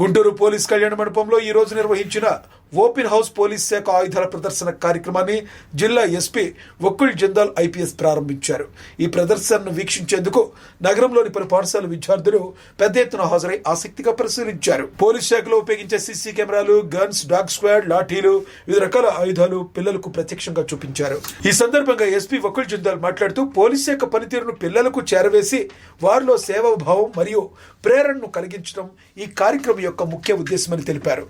Guntur police కళ్యాణ మండపంలో ఈ రోజు నిర్వహించిన ఓపెన్ హౌస్ పోలీస్ శాఖ ఆయుధాల ప్రదర్శన కార్యక్రమాన్ని జిల్లా ఎస్పీ ఒక్కుల్ జిందాల్ ఐపీఎస్ ప్రారంభించారు. ఈ ప్రదర్శనను వీక్షించేందుకు నగరంలోని పలు పాఠశాల విద్యార్థులు పెద్ద ఎత్తున హాజరై ఆసక్తిగా పరిశీలించారు. పోలీస్ శాఖలో ఉపయోగించే సీసీ కెమెరాలు గన్స్ డాగ్ స్క్వాడ్ లాఠీలు వివిధ రకాల ఆయుధాలు పిల్లలకు ప్రత్యక్షంగా చూపించారు. ఈ సందర్భంగా ఎస్పీ వకుల్ జిందాల్ మాట్లాడుతూ పోలీస్ శాఖ పనితీరును పిల్లలకు చేరవేసి వారిలో సేవాభావం మరియు ప్రేరణను కలిగించడం ఈ కార్యక్రమం యొక్క ముఖ్య ఉద్దేశమని తెలిపారు.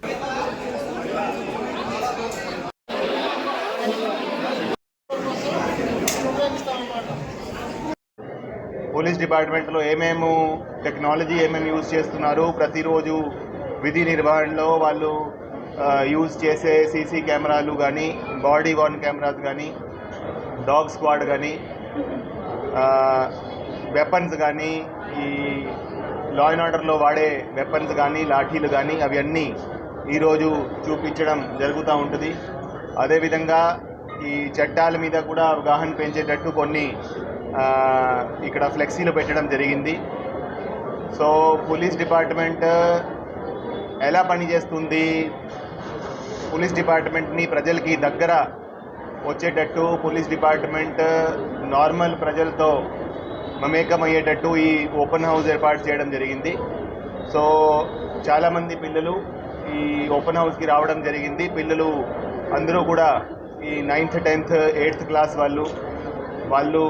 పోలీస్ డిపార్ట్మెంట్లో ఏమేము టెక్నాలజీ ఏమేమి యూజ్ చేస్తున్నారు? ప్రతిరోజు విధి నిర్వహణలో వాళ్ళు యూజ్ చేసే సీసీ కెమెరాలు కానీ బాడీ వార్న్ కెమెరాస్ కానీ డాగ్ స్క్వాడ్ కానీ వెపన్స్ కానీ ఈ లా అండ్ ఆర్డర్లో వాడే వెపన్స్ కానీ లాఠీలు కానీ అవి అన్నీ ఈరోజు చూపించడం జరుగుతూ ఉంటుంది. అదేవిధంగా ఈ చట్టాల మీద కూడా అవగాహన పెంచేటట్టు కొన్ని ఇక్కడ ఫ్లెక్సీలు పెట్టడం జరిగింది. సో పోలీస్ డిపార్ట్మెంట్ ఎలా పనిచేస్తుంది? పోలీస్ డిపార్ట్మెంట్ని ప్రజలకి దగ్గర వచ్చేటట్టు పోలీస్ డిపార్ట్మెంట్ నార్మల్ ప్రజలతో మమేకం అయ్యేటట్టు ఈ ఓపెన్ హౌస్ ఏర్పాటు చేయడం జరిగింది. సో చాలామంది పిల్లలు ఈ ఓపెన్ హౌస్కి రావడం జరిగింది. పిల్లలు అందరూ కూడా ఈ నైన్త్ టెన్త్ ఎయిత్ క్లాస్ వాళ్ళు వాళ్ళు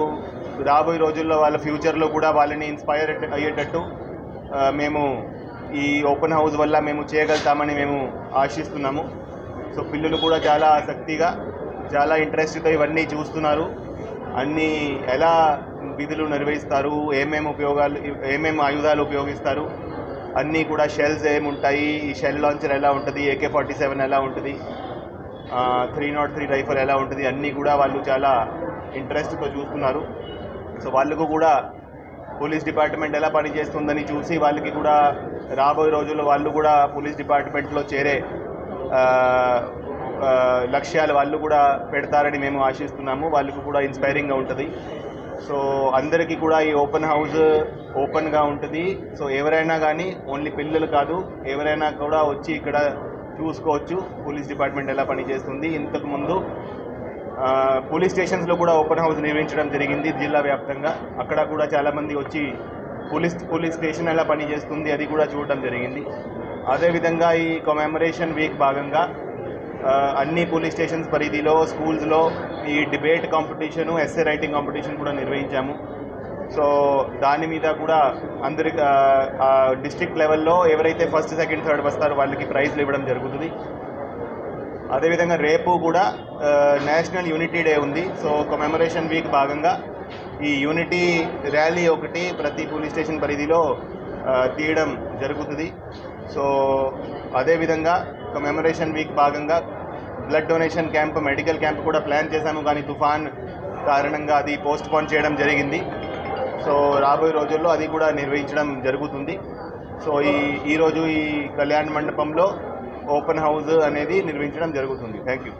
రాబోయే రోజుల్లో వాళ్ళ ఫ్యూచర్లో కూడా వాళ్ళని ఇన్స్పైర్ అయ్యేటట్టు మేము ఈ ఓపెన్ హౌస్ వల్ల మేము చేయగలుగుతామని మేము ఆశిస్తున్నాము. సో పిల్లలు కూడా చాలా ఆసక్తిగా చాలా ఇంట్రెస్ట్తో ఇవన్నీ చూస్తున్నారు. అన్నీ ఎలా విధులు నిర్వహిస్తారు ఏమేమి ఉపయోగాలు ఏమేమి ఆయుధాలు ఉపయోగిస్తారు అన్నీ కూడా షెల్స్ ఏముంటాయి ఈ షెల్ లాంచర్ ఎలా ఉంటుంది ఏకే ఫార్టీ సెవెన్ ఎలా ఉంటుంది త్రీ నాట్ త్రీ రైఫల్ ఎలా ఉంటుంది అన్నీ కూడా వాళ్ళు చాలా ఇంట్రెస్ట్తో చూస్తున్నారు. సో వాళ్ళకు కూడా పోలీస్ డిపార్ట్మెంట్ ఎలా పనిచేస్తుందని చూసి వాళ్ళకి కూడా రాబోయే రోజుల్లో వాళ్ళు కూడా పోలీస్ డిపార్ట్మెంట్లో చేరే లక్ష్యాలు వాళ్ళు కూడా పెడతారని మేము ఆశిస్తున్నాము. వాళ్ళకు కూడా ఇన్స్పైరింగ్గా ఉంటుంది. సో అందరికీ కూడా ఈ ఓపెన్ హౌస్ ఓపెన్గా ఉంటుంది. సో ఎవరైనా కానీ ఓన్లీ పిల్లలు కాదు ఎవరైనా కూడా వచ్చి ఇక్కడ చూసుకోవచ్చు. పోలీస్ డిపార్ట్మెంట్ ఎలా పనిచేస్తుంది. ఇంతకుముందు పోలీస్ స్టేషన్స్లో కూడా ఓపెన్ హౌస్ నిర్వహించడం జరిగింది జిల్లా వ్యాప్తంగా. అక్కడ కూడా చాలామంది వచ్చి పోలీస్ పోలీస్ స్టేషన్ ఎలా పనిచేస్తుంది అది కూడా చూడడం జరిగింది. అదేవిధంగా ఈ కొమెమరేషన్ వీక్ భాగంగా అన్ని పోలీస్ స్టేషన్స్ పరిధిలో స్కూల్స్లో ఈ debate competition essay writing competition కూడా నిర్వహించాము. సో దాని మీద కూడా అందరి డిస్ట్రిక్ట్ లెవెల్లో ఎవరైతే ఫస్ట్ సెకండ్ థర్డ్ వస్తారో వాళ్ళకి ప్రైజ్లు ఇవ్వడం జరుగుతుంది. అదేవిధంగా రేపు కూడా నేషనల్ యూనిటీ డే ఉంది. సో కమెమరేషన్ వీక్ భాగంగా ఈ యూనిటీ ర్యాలీ ఒకటి ప్రతి పోలీస్ స్టేషన్ పరిధిలో తీయడం జరుగుతుంది. సో అదేవిధంగా కమెమరేషన్ వీక్ భాగంగా blood donation camp medical camp కూడా ప్లాన్ చేశాము. కానీ తుఫాన్ కారణంగా అది పోస్ట్ పోన్ చేయడం జరిగింది. సో రాబోయే రోజుల్లో అది కూడా నిర్వహించడం జరుగుతుంది. సో ఈ ఈరోజు ఈ కళ్యాణ మండపంలో ఓపెన్ హౌస్ అనేది నిర్వహించడం జరుగుతుంది. Thank you